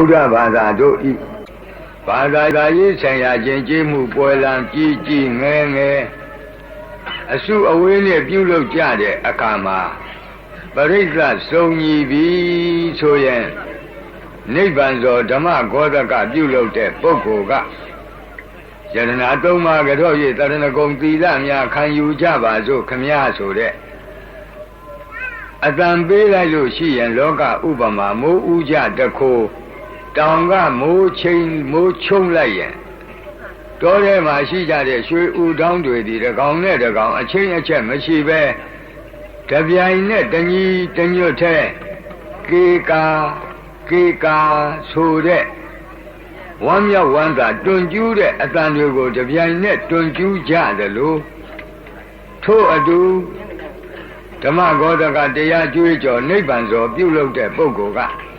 ဗုဒ္ဓဘာသာတို့ဤဘာသာသာရေးဆိုင်ရာကျင့်ကြမှုပွဲလံကြီးကြီးငယ်ငယ်အစုအဝေးနဲ့ပြုလုပ်ကြတဲ့အခါမှာပရိစ္ဆစုံညီပြီဆိုရင်နိဗ္ဗာန်သောဓမ္မဂောဒကပြုလုပ်တဲ့ပုဂ္ဂိုလ်ကယရနာသုံးပါးကြော၍တရဏဂုံသီလများခံယူကြပါစို့ခမည်းဆိုတဲ့အတန်ပေးလိုက်လို့ရှိရင်လောကဥပမာမိုးဥကြတခိုး တောင်ကမိုးချိန်မိုးချုံလိုက်ရင်တောထဲမှာရှိကြတဲ့ရွှေဥတောင်းတွေဒီတကောင်နဲ့တကောင်အချင်းအချက်မရှိပဲတပြိုင်နဲ့တညီတညွတ်ထဲကေကာကေကာဆိုတဲ့ဝမ်းမြောက်ဝမ်းသာတွန်ကျူးတဲ့အတန်တွေကိုတပြိုင်နဲ့တွန်ကျူးကြတယ်လို့ထို့အတူဓမ္မဂောဒကတရားကျွေးကြော်နိဗ္ဗာန်ဇော်ပြုလုပ်တဲ့ပုဂ္ဂိုလ်က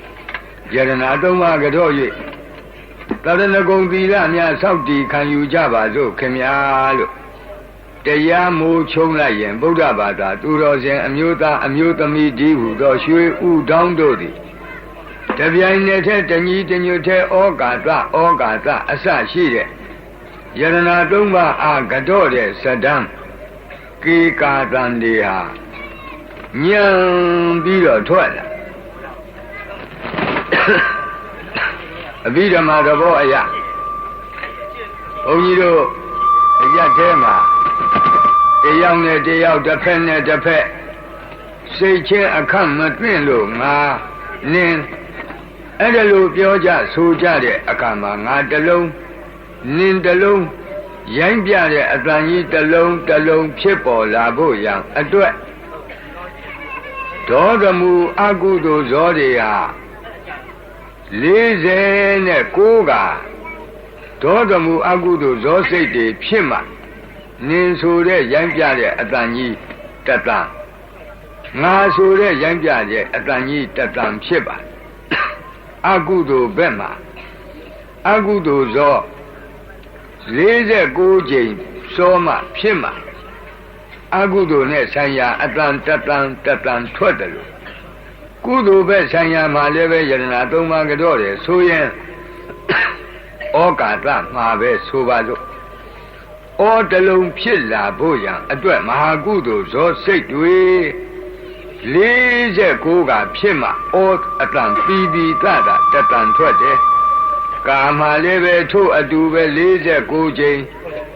ယရနာသုံးပါးကြော၍တရဏဂုံသီလများစောင့်တည်ခံယူကြပါစို့ခင်ဗျာလို့တရားမိုးချုံလိုက်ရင်ဗုဒ္ဓဘာသာသူတော်စင်အမျိုးသားအမျိုးသမီးဒီဟုသောရွှေဥတောင်းတို့သည်တပြိုင်နက်တည်းတညီတညွတ်ထဲဩကာသဩကာသအစရှိတဲ့ယရနာသုံးပါးအာကတော့တဲ့ဇဒံကေကာတန်တွေဟာညံပြီးတော့ထွက်လာ အဘိဓမ္မာသဘောအရာဘုန်းကြီးတို့အရထဲမှာတယောက်နဲ့တယောက်တစ်ဖက်နဲ့တစ်ဖက်စိတ်ချင်းအခန့်မတွင့်လို့ငါနင်းအဲ့ဒါလိုပြောကြဆိုကြတဲ့အခါမှာငါတလုံးနင်းတလုံးရိုင်းပြတဲ့အတန်ကြီးတလုံးတလုံးဖြစ်ပေါ်လာဖို့ရန်အတွက်ဒေါသမူအကုသိုလ်ဇောတွေဟာ 49ကဒေါသမူအကုသိုလ်ဇောစိတ်တွေဖြစ်မှနင်ဆိုတဲ့ရိုင်းပြတဲ့အတန်ကြီးတတန်ငါဆိုတဲ့ရိုင်းပြတဲ့အတန်ကြီးတတန်ဖြစ်ပါအကုသိုလ်ဘက်မှာအကုသိုလ်ဇော49ကြိမ်စောမှဖြစ်မှအကုသိုလ်နဲ့ဆိုင်ရာအတန်တတန်တတန်ထွက်တယ်လို့ ကုသိုလ်ပဲဆိုင်ရာမှာလည်းပဲယရဏသုံးပါးကြောတယ်ဆိုရင်ဩကာသမှာပဲဆိုပါစို့ဩတလုံးဖြစ်လာဖို့ရန်အတွက်မဟာကုသိုလ်ဇောစိတ်တွေ49ကဖြစ်မှဩအတန်ပြီးပြီးတတာတတန်ထွက်တယ်ကာမလည်းပဲထို့အတူပဲ49ကြိမ်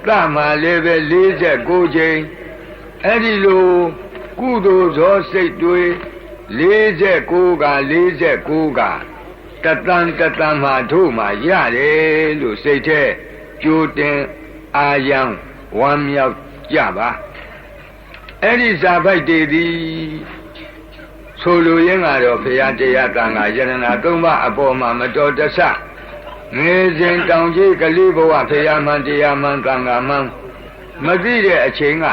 တမလည်းပဲ49ကြိမ်အဲ့ဒီလိုကုသိုလ်ဇောစိတ်တွေ 49က49ကတတန်တတန်မှတို့မှရတယ်လို့စိတ်ထဲကြိုတင်အာယံဝမ်းမြောက်ကြပါအဲ့ဒီဇာပိုက်တွေသည်ဆိုလိုရင်းကတော့ဘုရားတရားတန်ခါယရဏသုံးပါးအပေါ်မှာမတော်တဆငယ်စဉ်တောင်ကြီးကလေးဘဝဘုရားမှန်တရားမှန်တန်ခါမှန်မသိတဲ့အချိန်က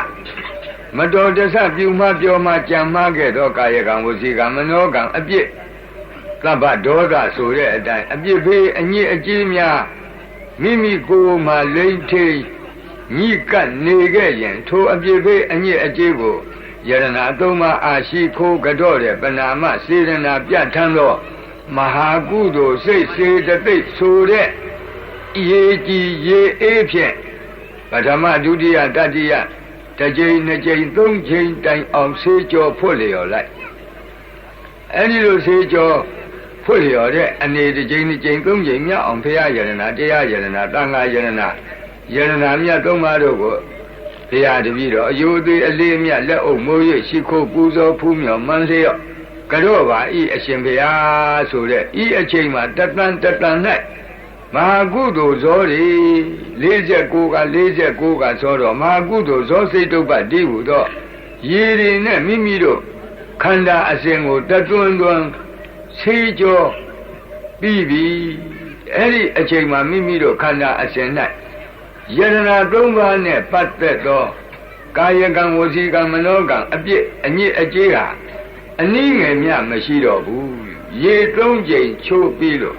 မတော်တဆပြုမှပြောမှကြံမှခဲ့သောကာယကံဝစီကံမနောကံအပြစ်သဗ္ဗဒေါသဆိုတဲ့အတိုင်းအပြစ်ဖေးအညစ်အကြေးများမိမိကိုယ်မှလိမ့်ထိန်ညိကပ်နေခဲ့ရင်ထိုအပြစ်ဖေးအညစ်အကြေးကိုယရဏသုံးပါးအာရှိခိုးကြော့တဲ့ပနာမစေရနာပြဋ္ဌာန်းသောမဟာကုသိုလ်စိတ်စေတသိက်ဆိုတဲ့ရေကြည်ရေအေးဖြင့်ပထမဒုတိယတတိယ တစ်ကြိမ်နှစ်ကြိမ်သုံးကြိမ်တိုင်အောင်ဆေးကြောဖွတ်လျော်လိုက်အဲဒီလိုဆေးကြောဖွတ်လျော်တဲ့အနေတစ်ကြိမ်နှစ်ကြိမ်သုံးကြိမ်မြောက်အောင်ဖရာယရဏတရားယရဏတန်ခါယရဏယရဏမြတ်သုံးပါးတို့ကိုဘုရားတပည့်တော်အယုသေးအလေးမြတ်လက်အုပ်မိုးရရှိခိုးပူဇော်ဖူးမြော်မှန်းလျော့ကြော့ပါဤအရှင်ဘုရားဆိုတဲ့ဤအချိန်မှာတတန်တတန်၌ မဟာကုသိုလ်ဇောတွေ49က49ကဇောတော့မဟာကုသိုလ်ဇောစိတ်တုပ္ပတိဟုတော့ရေတွေနဲ့မိမိတို့ခန္ဓာအစဉ်ကိုတသွန်းသွန်းဆေးကြောပြီးပြီအဲ့ဒီအချိန်မှာမိမိတို့ခန္ဓာအစဉ်၌ယရနာသုံးပါးနဲ့ပတ်သက်သောကာယကံဝစီကံမနောကံအပြစ်အညစ်အကြေးဟာအနည်းငယ်မျှမရှိတော့ဘူးရေသုံးကြိမ်ချိုးပြီးလို့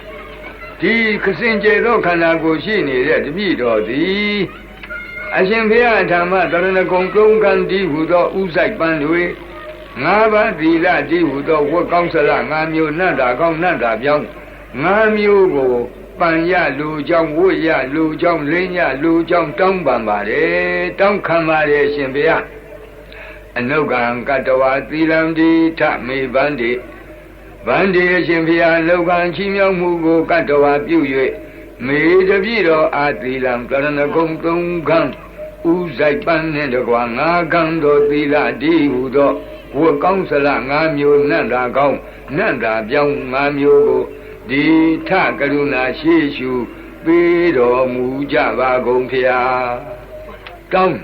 ဒီခစင်ကြယ်သောခန္ဓာကိုယ်ရှိနေတဲ့တပည့်တော်သည်အရှင်ဘုရားဓမ္မတရဏဂုံကုံကံဒီဟုသောဥဆိုင်ပန်းတွေငါးပါးသီလဒီဟုသောဝတ်ကောင်းစလငါးမျိုးနတ်တာကောင်းနတ်တာပြောင်းငါးမျိုးကိုပန်ရလူကြောင့်ဝတ်ရလူကြောင့်လင်းရလူကြောင့်တောင်းပန်ပါတယ်တောင်းခံပါတယ်ရှင်ဘုရားအနုကံကတဝသီလံဒီထမေဗန္တိ ဗန္တိအရှင်ဘုရားလောကံချီးမြှောက်မှုကိုကတဝပြု၍မေတပြည့်တော်အာသီလံကရဏဂုံသုံးခန်းဥဆိုင်ပန်းနှင့်တကွာငါးခန်းတော်သီလဒီဟုသောဝတ်ကောင်းစလငါးမျိုးနတ်တာကောင်းနတ်တာပြောင်းငါးမျိုးကိုဒီထကရုဏာရှိရှုပေးတော်မူကြပါကုန်ဖျားတောင်း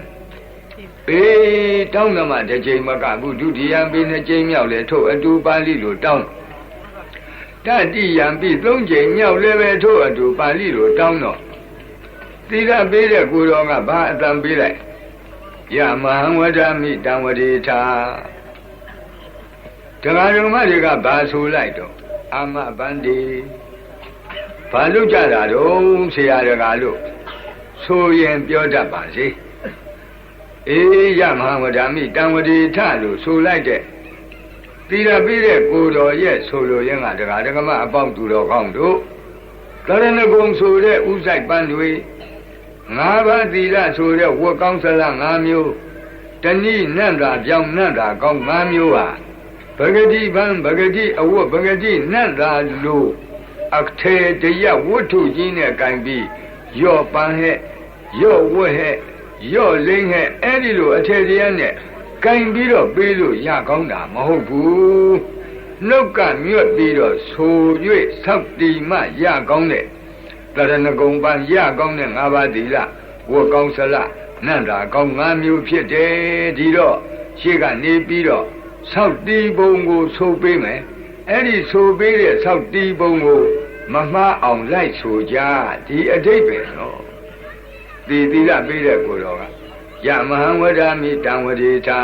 ပေတောင်းတော့မှတစ်ချိန်မကဘူးဒုတိယပေနှစ်ချိန်မြောက်လဲထုတ်အတူပါဠိလိုတောင်း တတိယံပြီသုံးချိန်မြောက်လည်းပဲထုတ်အတူပါဠိလိုတောင်းတော့သီလပေးတဲ့ကိုတော်ကဘာအတန်ပေးလိုက်ယမဟံဝဒမိတံဝတိထာတရားဓမ္မတွေကဘာဆိုလိုက်တော့အာမဗန္ဒီဘာလို့ကြတာတော့ဆရာတကားလို့ဆိုရင်ပြောတတ်ပါစေအေးယမဟာဝဒာမိတံဝတိထလို့ဆိုလိုက်တဲ့ သီရပြီးတဲ့ကိုတော်ရဲ့ဆိုလိုရင်းကတရားဓမ္မအပေါင်းသူတော်ကောင်းတို့ကရဏဂုံဆိုတဲ့ဥဆိုင်ပန်းတွေငါးပါးသီလဆိုတဲ့ဝတ်ကောင်းစလ၅မျိုးတဏိနန္တာပြောင်းနန္တာကောင်း၅မျိုးဟာဗဂတိဗံဗဂတိအဝတ်ဗဂတိနတ်သာလို့အထေတရဝတ္ထုကြီးနဲ့ကင်ပြီးရော့ပန်းဟဲ့ရော့ဝတ်ဟဲ့ရော့လိမ့်ဟဲ့အဲ့ဒီလိုအထေတရနဲ့ ကင်ပြီးတော့ပေးလို့ရကောင်းတာမဟုတ်ဘူးနှုတ်ကမြွတ်ပြီးတော့ဆို၍ဆောက်တီမှရကောင်းတဲ့တရဏဂုံပန်းရကောင်းတဲ့ငါးပါးသီလဝတ်ကောင်းစလနန္တာကောင်း၅မျိုးဖြစ်တယ်ဒီတော့ရှေ့ကနေပြီးတော့ဆောက်တီးပုံကိုဆိုပေးမယ်အဲ့ဒီဆိုပေးတဲ့ဆောက်တီးပုံကိုမမှားအောင်လိုက်ဆိုကြဒီအတိတ်ပဲနော်ဒီသီလပေးတဲ့ကိုတော်က ယမဟံဝဒမိတံဝတိထာ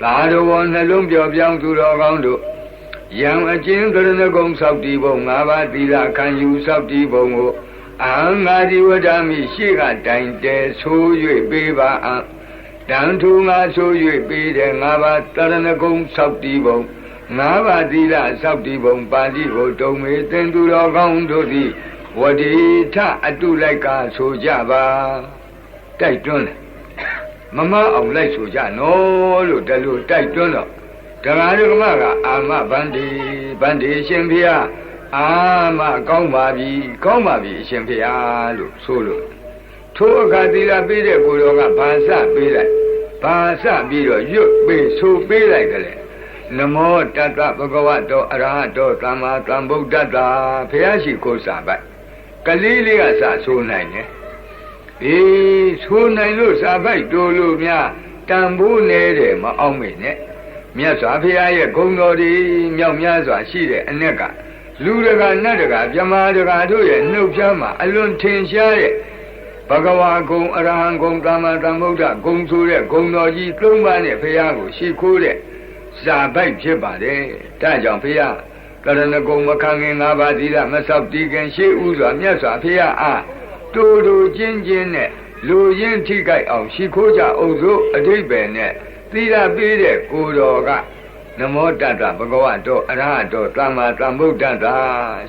သာတော်နှလုံးပြောပြောင်းသူတော်ကောင်းတို့ယံအကျဉ်းကရဏဂုံဆောက်တီးပုံ၅ပါးသီလခံယူဆောက်တီးပုံကိုအဟံငါဒီဝဒမိရှေ့ကတိုင်တဲဆို၍ပေးပါအံ့တန်ထူငါဆို၍ပေးတယ်ငါးပါးတရဏဂုံဆောက်တည်ပုံငါးပါးသီလဆောက်တည်ပုံပါဠိကိုတုံမေသင်သူတော်ကောင်းတို့သည်ဝတိထအတုလိုက်ကဆိုကြပါတိုက်တွန်းတယ် မမအောင်လိုက်ဆိုကြနော်လို့တလူတိုက်တွန်းတော့တရားဓမ္မကအာမဗန္ဒီဗန္ဒီရှင်ဖေယအာမကောင်းပါပြီကောင်းပါပြီအရှင်ဖေယလို့ဆိုလို့ထိုအခါသီလပေးတဲ့ကိုတော်ကဘာစပေးလိုက်ဘာစပြီးတော့ရွတ်ပေးဆိုပေးလိုက်တယ်လေနမောတတ္တဗုဒ္ဓဝတ္တောအရဟတောသမ္မာသမ္ဗုဒ္ဓတ္တဘုရားရှိခိုးစာပိုက်ကလေးလေးကစဆိုနိုင်တယ် အေးဆိုနိုင်လို့စာပိုက်တိုးလို့များတန်ဖိုးနေတယ်မအောင်မေနဲ့မြတ်စွာဘုရားရဲ့ဂုဏ်တော်တွေမြောက်များစွာရှိတဲ့အ ਨੇ ကလူတကာနတ်တကာမြမာတကာတို့ရဲ့နှုတ်ဖြားမှာအလွန်ထင်ရှားတဲ့ဘဂဝါဂုံအရဟံဂုံသမ္မာသမ္ဗုဒ္ဓဂုံဆိုတဲ့ဂုံတော်ကြီးသုံးပါးနဲ့ဘုရားကိုရှိခိုးတဲ့ဇာပိုက်ဖြစ်ပါတယ်။ဒါကြောင့်ဘုရားကရဏဂုံမခံခင်၅ပါးသီလမဆောက်တည်ခင်ရှေးဥစွာမြတ်စွာဘုရားအား တူတူချင်းချင်းနဲ့လူရင်းထိကြိုက်အောင်ရှိခိုးကြအောင်စို့အတိတ်ပဲနဲ့သီလပေးတဲ့ကိုတော်ကနမောတတ္တဘဂဝတောအရဟတောသမ္မာသမ္ဗုဒ္ဓတာ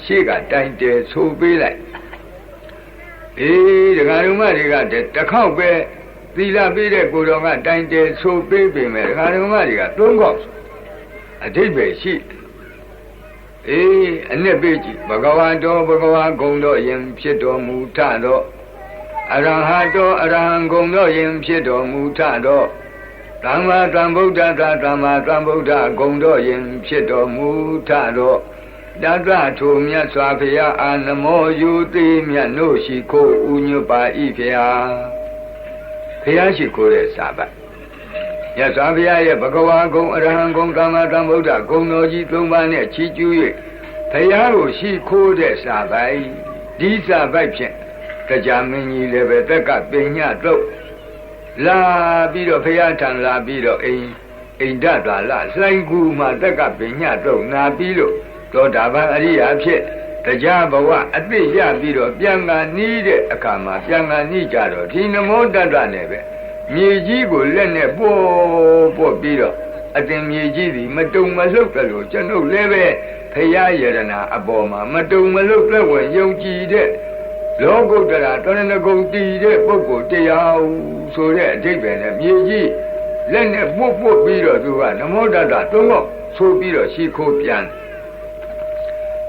ရှေ့ကတိုင်တယ်ဆိုပေးလိုက်အေးဒကာဓမ္မတွေကတခေါက်ပဲသီလပေးတဲ့ကိုတော်ကတိုင်တယ်ဆိုပေးပေမဲ့ဒကာဓမ္မတွေကသုံးခေါက်အတိတ်ပဲရှိ အေးအနှစ်ပေးကြည့်ဘဂဝါတော်ဘဂဝါဂုံတော်ယင်ဖြစ်တော်မူထတော့အရဟတောအရဟံဂုံတော်ယင်ဖြစ်တော်မူထတော့သမ္မာသမ္ဗုဒ္ဓသာသမ္မာသမ္ဗုဒ္ဓဂုံတော်ယင်ဖြစ်တော်မူထတော့တတထိုမြတ်စွာဘုရားအာနမောယူသိမြတ်တို့ရှိခိုးဥညွပါဤဖျာဘုရားရှိခိုးတဲ့စာပတ် မြတ်စွာဘုရားရဲ့ဘဂဝါဂုံအရဟံဂုံသမ္မာသမ္ဗုဒ္ဓဂုံတော်ကြီးသုံးပါးနဲ့ချီးကျူး၍ဘုရားကိုရှိခိုးတဲ့စာပိုက်ဒီစာပိုက်ဖြင့်တရားမင်းကြီးလည်းပဲတက်ကပညာတော့လာပြီးတော့ဘုရားထံလာပြီးတော့အိမ်အိန္ဒသာလလှိုင်းကူမှာတက်ကပညာတော့နာပြီးလို့သောတာပန်အရိယာဖြစ်တရားဘဝအသိရပြီးတော့ပြန်ကနီးတဲ့အခါမှာပြန်ကနီးကြတော့ဒီနမောတတ္တနဲ့ပဲ မြေကြီးကိုလက်နဲ့ပို့ပို့ပြီးတော့အတင်မြေကြီးသည်မတုံမလှုပ်တယ်လို့ကျွန်ုပ်လည်းပဲဖရာယရနာအပေါ်မှာမတုံမလှုပ်လက်ဝင်ယုံကြည်တဲ့လောကုတ္တရာတရဏဂုံတည်တဲ့ပုဂ္ဂိုလ်တရားဆိုတဲ့အဓိပ္ပာယ်နဲ့မြေကြီးလက်နဲ့ပုတ်ပုတ်ပြီးတော့သူကနမောတတ္တသုံးတော့ဆိုပြီးတော့ရှိခိုးပြန်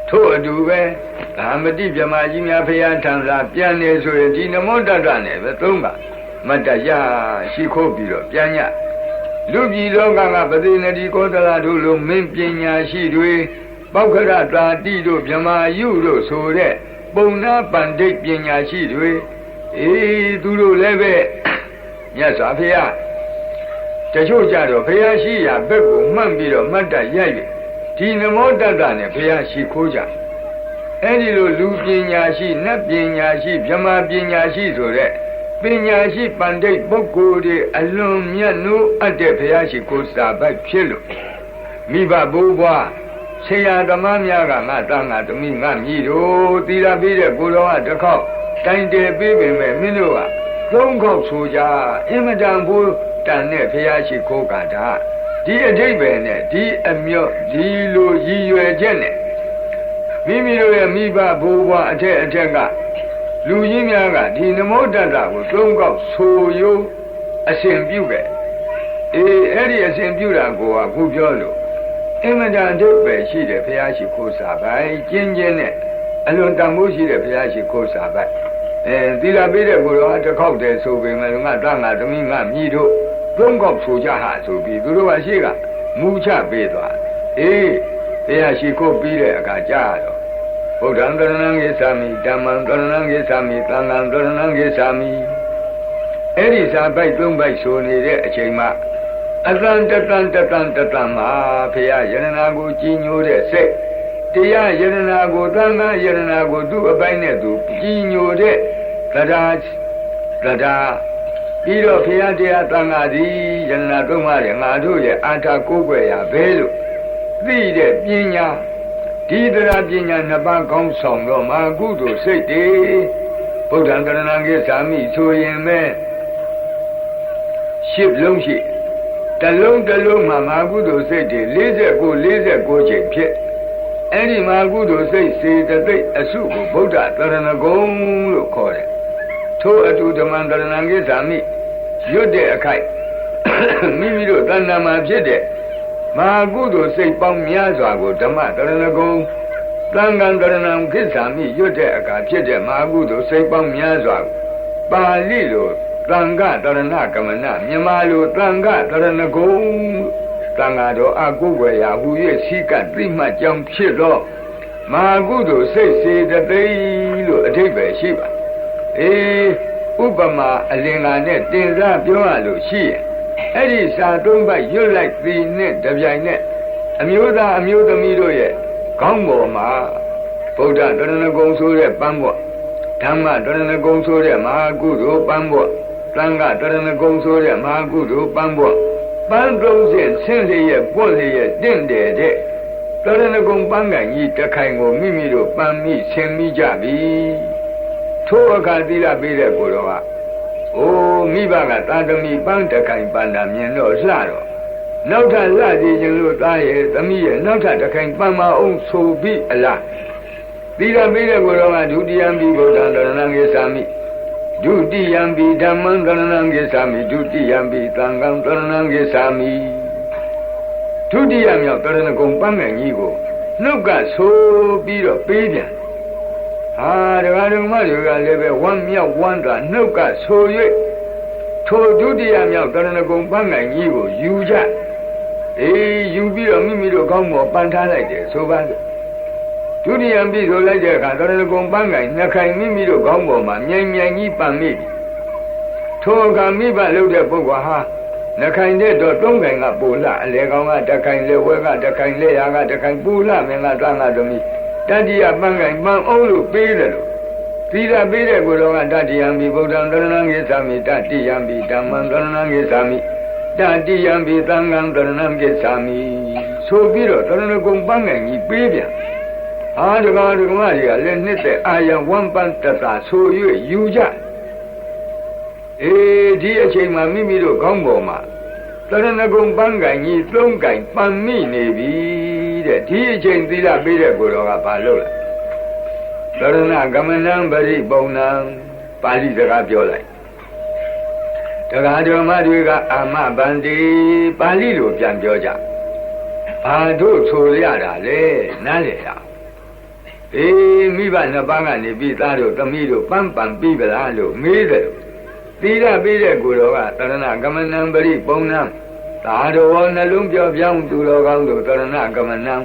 ထို့အတူပဲကာမတိမြမကြီးများဖရာထံသာပြန်နေဆိုရင်ဒီနမောတတ္တနဲ့ပဲသုံးပါ မတ္တရရှိခိုးပြီးတော့ပြန်ညလူပြည်လောကကပတိနတိကောသလတို့လိုမင်းပညာရှိတွေပောက္ခရတာတိတို့မြမယုတို့ဆိုတဲ့ပုံနာပန္တိတ်ပညာရှိတွေအေးသူတို့လည်းပဲမြတ်စွာဘုရားတချို့ကြတော့ဘုရားရှိရာဘက်ကိုမှတ်ပြီးတော့မှတ်တရိုက်ပြီဒီနမောတတ္တနဲ့ဘုရားရှိခိုးကြအဲ့ဒီလိုလူပညာရှိနတ်ပညာရှိဗြဟ္မာပညာရှိဆိုတဲ့ ပညာရှိပန္တိတ်ပုဂ္ဂိုလ်တွေအလွန်မြတ်နိုးအပ်တဲ့ဘုရားရှိခိုးစာပိုက်ဖြစ်လို့မိဘဘိုးဘွားဆရာဓမ္မများကငါတန်းငါသမီးငါမြည်တို့သီရပြီးတဲ့ကိုတော်ကတစ်ခေါက်တိုင်တယ်ပြီးပင်မဲ့မင်းတို့ကသုံးခေါက်ဆိုကြအင်မတန်ဘူးတန်တဲ့ဘုရားရှိခိုးကတာဒီအဓိပ္ပာယ်နဲ့ဒီအမြော့ဒီလိုရည်ရွယ်ချက်နဲ့မိမိတို့ရဲ့မိဘဘိုးဘွားအထက်အထက်က လူကြီးများကဒီနမောတတ္တကိုသုံးခေါက်ဆိုရိုးအစဉ်ပြုခဲ့အေးအဲ့ဒီအစဉ်ပြုတာကိုကခုပြောလို့အင်မတန်ဒုပဲရှိတယ်ဘုရားရှိခိုးစာပိုင်ကျင်းကျင်းနဲ့အလွန်တန်ဖိုးရှိတဲ့ဘုရားရှိခိုးစာပိုင်အဲသီလပေးတဲ့ကိုယ်တော်တစ်ခေါက်တည်းဆိုပေမဲ့ငါတငါသမီးငါမြည်တို့သုံးခေါက်ဆိုကြဟာဆိုပြီးသူတို့ကရှိကမူချပေးသွားအေးဘုရားရှိခိုးပြီးတဲ့အခါကြားတော့ ဗုဒ္ဓံတရဏံဂိသာမိဓမ္မံတရဏံဂိသာမိသံဃံတရဏံဂိသာမိအဲ့ဒီစာပိုက်သုံးပိုက်ဆိုနေတဲ့အချိန်မှာအတန်တတန်တတန်တတန်မှာဖရာယရနာကိုကြီးညိုတဲ့စိတ်တရားယရနာကိုသံဃာယရနာကိုသူ့အပိုင်းနဲ့သူကြီးညိုတဲ့တရားတရားပြီးတော့ဖရာတရားသံဃာသည်ယရနာသုံးပါးရဲ့ငါတို့ရဲ့အာထာကိုးကွယ်ရာဘဲလို့သိတဲ့ပညာ ဒီတရားပညာနှစ်ပါးကောင်းဆောင်တော့မာကုသိုလ်စိတ်တွေဗုဒ္ဓံကရဏံကိသာမိဆိုရင်မဲ့ရှစ်လုံးရှိတလုံးတလုံးမှာမာကုသိုလ်စိတ်တွေ49 49ချိန်ဖြစ်အဲ့ဒီမာကုသိုလ်စိတ်စေတသိက်အစုကိုဗုဒ္ဓတရဏဂုံလို့ခေါ်တယ်ထို့အတူဓမ္မံတရဏံကိသာမိရွတ်တဲ့အခိုက်မိမိတို့တဏ္ဍာမှာဖြစ်တဲ့ မဟာကုသိုလ်စိတ်ပေါင်းများစွာကိုဓမ္မတရဏဂုံသံဃံတရဏံခိစ္ဆာမိရွတ်တဲ့အခါဖြစ်တဲ့မဟာကုသိုလ်စိတ်ပေါင်းများစွာပါဠိလိုသံဃတရဏကမနမြန်မာလိုသံဃတရဏဂုံသံဃာတော်အကုဝေယဟူ၍စီကသိမှတ်ကြောင်းဖြစ်တော့မဟာကုသိုလ်စိတ်စေတသိက်လို့အထိပ္ပယ်ရှိပါအေးဥပမာအလင်္ကာနဲ့တင်စားပြောရလို့ရှိရင် အဲ့ဒီစာသုံးပတ်ရွတ်လိုက်သည်နဲ့တပြိုင်နဲ့အမျိုးသားအမျိုးသမီးတို့ရဲ့ခေါင်းပေါ်မှာဗုဒ္ဓတရဏဂုံဆိုတဲ့ပန်းဘော့ဓမ္မတရဏဂုံဆိုတဲ့မဟာကုသိုလ်ပန်းဘော့သံဃတရဏဂုံဆိုတဲ့မဟာကုသိုလ်ပန်းဘော့ပန်းသုံးဆင့်ဆင်းလျက်ပွင့်လျက်တင့်တယ်တဲ့တရဏဂုံပန်းကန်ကြီးတခိုင်ကိုမိမိတို့ပန်းမိဆင်မိကြပြီထိုအခါသီလပေးတဲ့ကိုယ်တော်က အိုးမိဘကသာသမီပန်းတခိုင်ပန်းတာမြင်တော့လှတော့နောက်ထပ်လှကြည့်ခြင်းလို့သားရဲ့သမီးရဲ့နောက်ထပ်တခိုင်ပန်းမအောင်ဆိုပြီးအလားသီလပေးတဲ့ကိုယ်တော်ကဒုတိယံပိဗုဒ္ဓံတရဏံဂေသာမိဒုတိယံပိဓမ္မံတရဏံဂေသာမိဒုတိယံပိသံဃံတရဏံဂေသာမိဒုတိယမြောက်တရဏဂုံပန်းမယ်ကြီးကိုနှုတ်ကဆိုပြီးတော့ပေးပြန် ဟာဒကာဒကမတွေကလည်းပဲဝမ်းမြောက်ဝမ်းသာနှုတ်ကဆို၍ထိုဒုတိယမြောက်တရဏဂုံပန်းနိုင်ကြီးကိုယူကြအေးယူပြီးတော့မိမိတို့ကောင်းပေါ်ပန်းထားလိုက်တယ်ဆိုပါစို့ဒုတိယပြီဆိုလိုက်တဲ့အခါတရဏဂုံပန်းနိုင်နှစ်ခိုင်မိမိတို့ကောင်းပေါ်မှာမြိုင်မြိုင်ကြီးပန်းမိပြီထိုအခါမိဘလုပ်တဲ့ပုဂ္ဂိုလ်ဟာနှခိုင်တဲ့တော့သုံးခိုင်ကပူလာအလေကောင်ကတခိုင်လေဝဲကတခိုင်လေရာကတခိုင်ပူလာမင်းကတန်းကသမီး တတိယပန်းခိုင်ပန်းအောင်လို့ပေးတယ်လို့သီလပေးတဲ့ကိုယ်တော်ကတတိယံဘိဗုဒ္ဓံတရဏံကိသာမိတတိယံဘိဓမ္မံတရဏံကိသာမိတတိယံဘိသံဃံတရဏံကိသာမိဆိုပြီးတော့တရဏဂုံပန်းခိုင်ကြီးပေးပြန်အာဒကာဒကမကြီးကလည်းနှစ်သက်အာယံဝမ်ပန်တတာဆို၍ယူကြအေးဒီအချိန်မှာမိမိတို့ခေါင်းပေါ်မှာတရဏဂုံပန်းကင်ကြီးသုံးကင်ပန်မိနေပြီ တဲ့ဒီအချိန်သီလပေးတဲ့ကိုယ်တော်ကဘာလုပ်လဲတရဏကမနံပရိပုံနံပါဠိစကားပြောလိုက်တရားတော်မတွေက အာမဗန္တိပါဠိလိုပြန်ပြောကြဘာတို့ဆိုရတာလဲနားလေရအေးမိဘနှစ်ပါးကနေပြီးသားတို့သမီးတို့ပန်းပန်ပြီးပလားလို့မေးတယ်သီလပေးတဲ့ကိုယ်တော်ကတရဏကမနံပရိပုံနံ သာတော်နှလုံးပြောပြောင်းသူတော်ကောင်းတို့တရဏကမနံ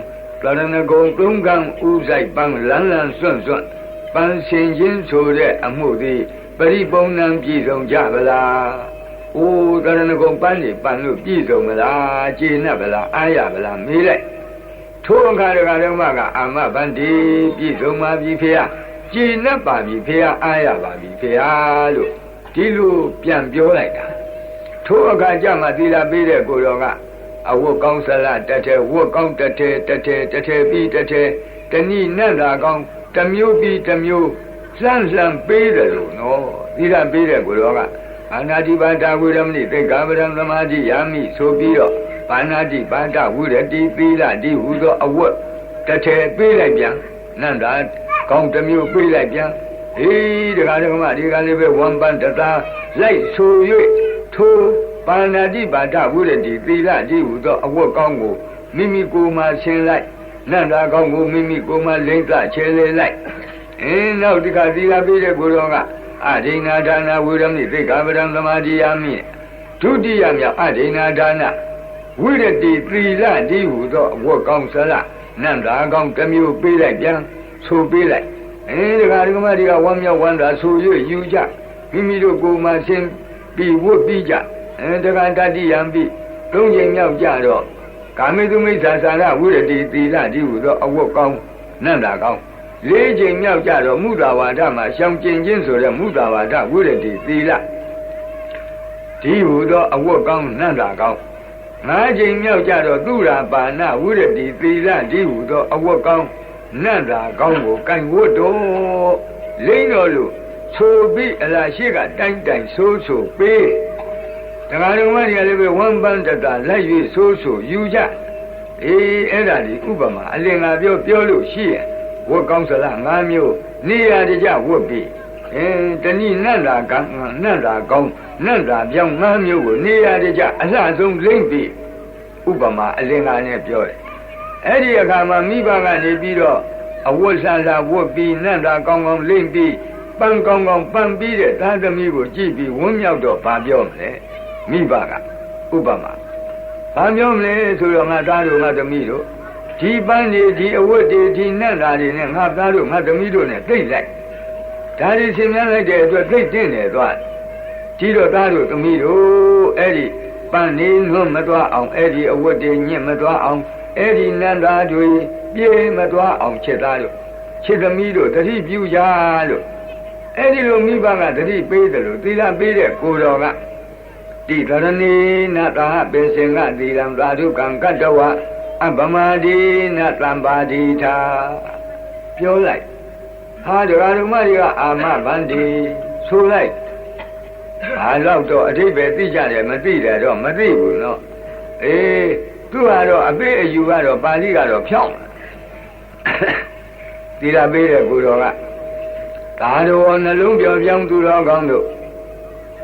တရဏဂုံသုံးကံဥဆိုင်ပန်းလန်းလန်းစွန့်စွန့်ပန်းရှင်ချင်းဆိုတဲ့အမှုသည်ပရိပုံနံပြည့်စုံကြဗလား။အိုးတရဏဂုံပန်းနေပန်းလို့ပြည့်စုံမလား။ကျေနပ်ဗလား။အားရဗလားမေးလိုက်။ထိုအခါတခါတော့မှကအာမဗန္တိပြည့်စုံပါပြီဖေယ။ကျေနပ်ပါပြီဖေယအားရပါပြီဖေယလို့ဒီလိုပြန်ပြောလိုက်တာ ထိုအခါကျမှသီလပေးတဲ့ကိုတော်ကအဝတ်ကောင်းစလတထဲဝတ်ကောင်းတထဲတထဲတထဲပြီးတထဲတဏိနတ်သာကောင်းတမျိုးပြီးတမျိုးလှမ်းလှမ်းပေးတယ်လို့နော်သီလပေးတဲ့ကိုတော်ကအာနာတိပါဒဝိရမဏိသေကာပရံသမာဓိယာမိဆိုပြီးတော့ပါဏာတိပါဒဝိရတိသီလဒီဟုသောအဝတ်တထဲပေးလိုက်ပြန်နန္တာကောင်းတမျိုးပေးလိုက်ပြန်အေးဒကာဒကမဒီကလေးပဲဝမ်ပန်တသာလိုက်ဆို၍ ထိုပါဏာတိပါဒဝိရတိသီလတိဟုသောအဝတ်ကောင်းကိုမိမိကိုယ်မှဆင်းလိုက်နန္တာကောင်းကိုမိမိကိုယ်မှလိမ့်သချဲလေလိုက်အင်းနောက်ဒီကသီလပေးတဲ့ကိုယ်တော်ကအဒိနာဒါနာဝိရမိသိက္ခာပဒံသမာဓိယာမိဒုတိယမြောက်အဒိနာဒါနာဝိရတိသီလတိဟုသောအဝတ်ကောင်းဆလနန္တာကောင်းတစ်မျိုးပေးလိုက်ပြန်ဆိုပေးလိုက်အဲဒီကဒီကမဒီကဝမ်းမြောက်ဝမ်းသာဆို၍ယူကြမိမိတို့ကိုယ်မှဆင်း ပြီးဝတ်ပြီးကြအဲတက္ကတတိယံပြီးသုံးချိန်မြောက်ကြတော့ကာမေတုမိစ္ဆာစာရဝိရတိသီလတိဟုသောအဝတ်ကောင်းနန္တာကောင်းလေးချိန်မြောက်ကြတော့မုဒ္ဒဝါဒမှာရှောင်ကျင်ခြင်းဆိုတဲ့မုဒ္ဒဝါဒဝိရတိသီလဒီဟုသောအဝတ်ကောင်းနန္တာကောင်းငါးချိန်မြောက်ကြတော့သူရာပါဏဝိရတိသီလဒီဟုသောအဝတ်ကောင်းနတ်သာကောင်းကိုကင်ဝတ်တော့လိမ့်တော်လို့ ဆိုပြီးအလားရှိကတိုင်းတိုင်းဆိုးဆိုပေးတရားတော်မတွေကလည်းပဲဝမ်းပန်းတတာလက်၍ဆိုးဆိုယူကြအေးအဲ့ဒါဒီဥပမာအလင်္ကာပြောပြောလို့ရှိရင်ဝတ်ကောင်းစလား၅မျိုးနေရာတကြဝတ်ပြီးအင်းတဏိနတ်သာကနတ်သာကောင်းနတ်သာပြောင်း၅မျိုးကိုနေရာတကြအလှဆုံးလိမ့်ပြီးဥပမာအလင်္ကာနဲ့ပြောတယ်အဲ့ဒီအခါမှာမိဘကနေပြီးတော့အဝတ်ဆန်စာဝတ်ပြီးနတ်သာကောင်းကောင်းလိမ့်ပြီး ပန်းကောင်းကောင်းပန်းပြီးတဲ့သားသမီးကိုကြည့်ပြီးဝန်းမြောက်တော့ဗာပြောမလဲမိဘကဥပမာဘာပြောမလဲဆိုတော့ငါသားတို့ငါသမီးတို့ဒီပန်းတွေဒီအဝတ်တွေဒီနတ်သားတွေနဲ့ငါသားတို့ငါသမီးတို့နဲ့သိလိုက်ဒါတွေရှင်များလိုက်တဲ့အတွက်သိတင့်တယ်သွားဒီတော့သားတို့သမီးတို့အဲ့ဒီပန်းနေလွတ်မသွားအောင်အဲ့ဒီအဝတ်တွေညစ်မသွားအောင်အဲ့ဒီနန္တာတွေပြေမသွားအောင်ချက်သားတို့ချက်သမီးတို့တတိပြုကြလို့ အဲ့ဒီလိုမိဘကတတိပေးတယ်လို့သီလပေးတဲ့ကိုတော်ကတိတရဏီနတာပင်စင်ကသီလံသာဓုကံကတ္တဝအပမတိနတံပါတိသာပြောလိုက်ဟာဒကာဓမ္မတွေကအာမဗန္တိဆိုလိုက်ဘာလို့တော့အတိပဲသိကြတယ်မသိတယ်တော့မသိဘူးနော်အေးသူကတော့အပိအယူကတော့ပါဠိကတော့ဖြောင်းသီလပေးတဲ့ကိုတော်က သာတော်နှလုံးပြောပြောင်းသူတော်ကောင်းတို့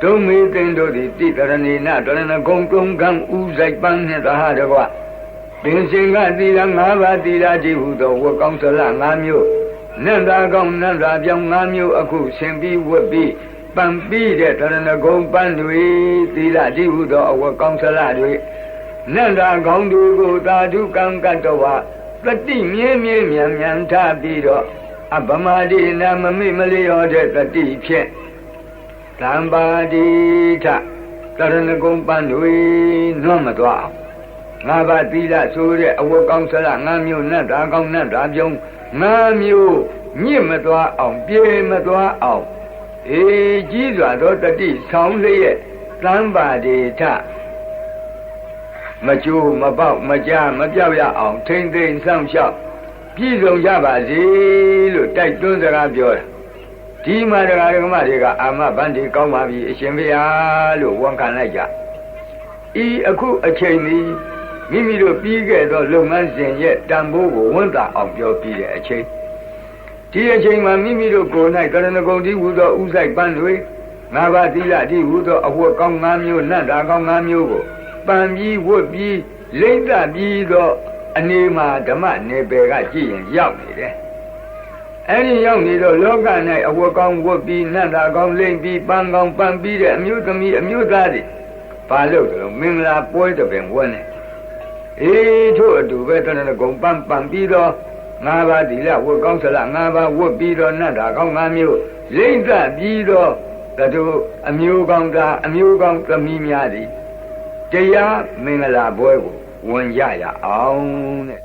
ဒုံမေသင်တို့သည်တိတရဏီနတရဏဂုံကုံကံဥဆိုင်ပန်းနှင့်သာဟတကွပင်စင်ကသီလ၅ပါးသီလကြည်ဟုသောဝတ်ကောင်းသလ၅မျိုးနန္တာကောင်းနန္တာပြောင်း၅မျိုးအခုဆင်ပြီးဝတ်ပြီးပံပြီးတဲ့တရဏဂုံပန်းတွေသီလကြည်ဟုသောအဝတ်ကောင်းသလတွေနန္တာကောင်းတွေကိုသာဓုကံကတ္တဝတတိမြဲမြဲမြန်မြန်ထားပြီးတော့ အဗမာတိနာမမိမလျောတဲ့တတိဖြင့်သံပါတိထတရဏဂုံပန်းတွေနွတ်မသွားအောင်ငါးပါးသီလဆိုတဲ့အဝတ်ကောင်းဆလငါးမျိုးနတ်တာကောင်းနတ်တာပြုံးငါးမျိုးညစ်မသွားအောင်ပြေမသွားအောင်အေးကြီးစွာသောတတိဆောင်လျက်သံပါတိထမကျိုးမပေါက်မကြမပြောက်ရအောင်ထိမ့်သိမ့်စောင့်ရှောက် ပြည့်စုံကြပါစေလို့တိုက်တွန်းစကားပြောတာဒီမှာတရားဓမ္မတွေက အာမဗန္ဒီကောင်းပါပြီအရှင်ဘုရားလို့ဝန်ခံလိုက်ကြဤအခုအချိန်นี้မိမိတို့ပြီးခဲ့သောလုပ်ငန်းစဉ်ရဲ့တန်ဖိုးကိုဝန်တာအောင်ပြောပြီးတဲ့အချိန်ဒီအချိန်မှာမိမိတို့ကိုယ်၌ကရဏဂုံတိဟူသောဥဆိုင်ပန်းတွေငါးပါးသီလတိဟူသောအဝတ်ကောင်း၅မျိုးနတ်တာကောင်း၅မျိုးကိုပန်ပြီးဝတ်ပြီးလိမ့်တပြီးသော အနေမှာဓမ္မနယ်ပယ်ကကြည့်ရင်ရောက်နေတယ်အဲ့ဒီရောက်နေတော့လောက၌အဝတ်ကောင်းဝတ်ပြီးနတ်တာကောင်းလိမ့်ပြီးပန်းကောင်းပန်းပြီးတဲ့အမျိုးသမီးအမျိုးသားတွေဘာလို့လဲမင်္ဂလာပွဲတပင်ဝန်းနေအေးထို့အတူပဲတရဏဂုံပန်းပန်းပြီးတော့ငါးပါးသီလဝတ်ကောင်းဆလငါးပါးဝတ်ပြီးတော့နတ်တာကောင်းငါးမျိုးလိမ့်တပြီးတော့တတို့အမျိုးကောင်းသားအမျိုးကောင်းသမီးများသည်တရားမင်္ဂလာပွဲကို ဝင်ကြရအောင်တဲ့